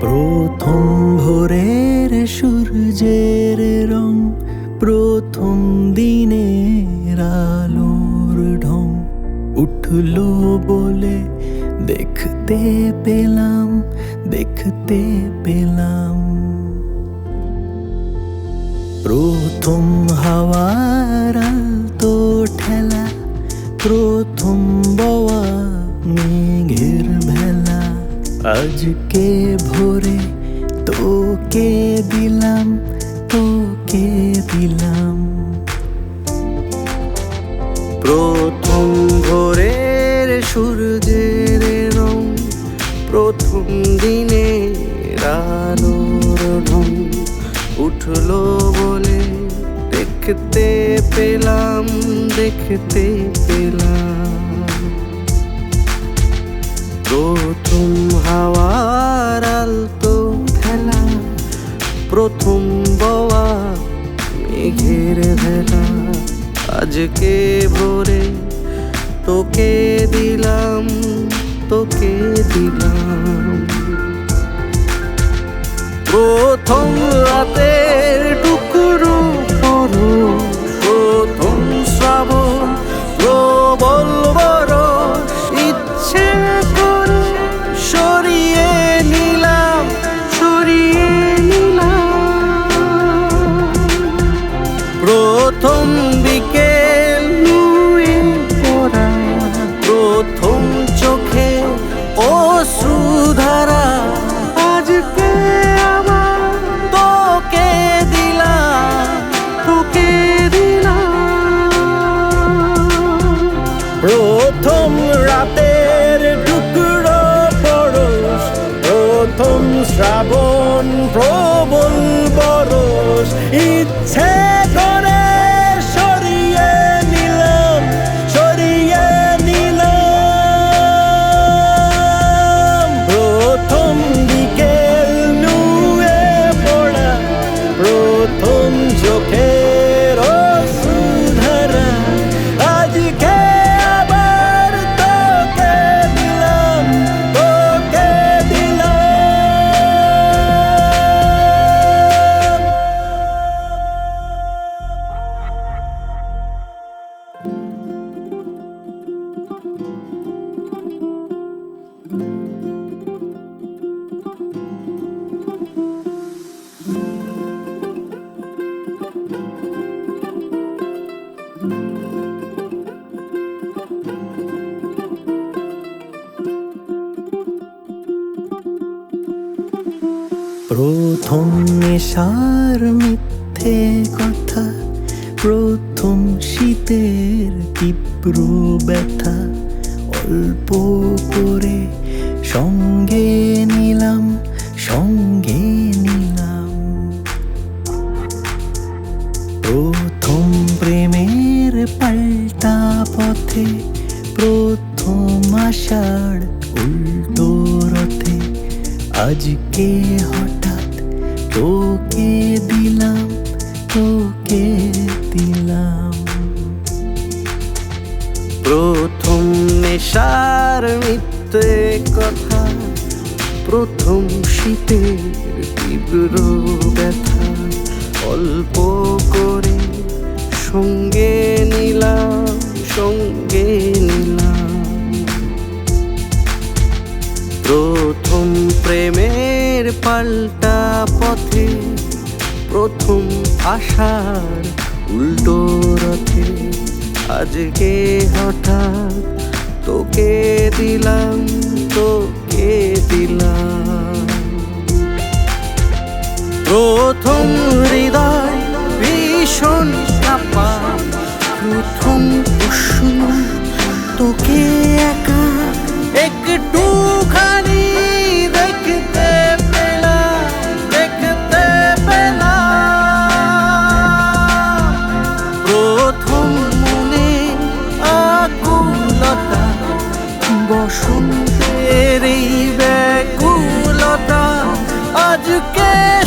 প্রথম ভোরের সূর্যের রং, প্রথম দিনের আলোর ঢং। উঠল বলে দেখতে পেলাম দেখতে পেলাম। প্রথম হাওয়ার তো ঠেলা, প্রথম বওয়া ভেলা আজকে ভোরে তোকে দিলাম তোকে দিলাম। প্রথম ভোরের সূর্যের রং, প্রথম দিনের আলোর ঢং। উঠল বলে দেখতে পেলাম দেখতে পেলাম। প্রথম আজকে ভরে তোকে দিলাম তোকে দিলাম। প্রথম রাতের প্রথম রাতের টুকরো পরশ প্রথম শ্রাবণ প্রবল বরস ইচ্ছে প্রথম নেশার মিথ্যে কথা, প্রথম শীতের তীব্র ব্যথা। অল্প করে সঙ্গে নিলাম সঙ্গে নিলাম। প্রথম প্রেমের পাল্টা পথে, প্রথম আষাঢ় উল্টো রথে। আজকে হঠাৎ তোকে দিলাম তোকে দিলাম। প্রথম নেশার মিথ্যে কথা প্রথম শীতের তীব্র ব্যথা। পাল্টা পথে প্রথম আশার উল্টো রথে। আজকে হঠাৎ তোকে দিলাম তোকে দিলাম। প্রথম হৃদয় ভীষণ আজকে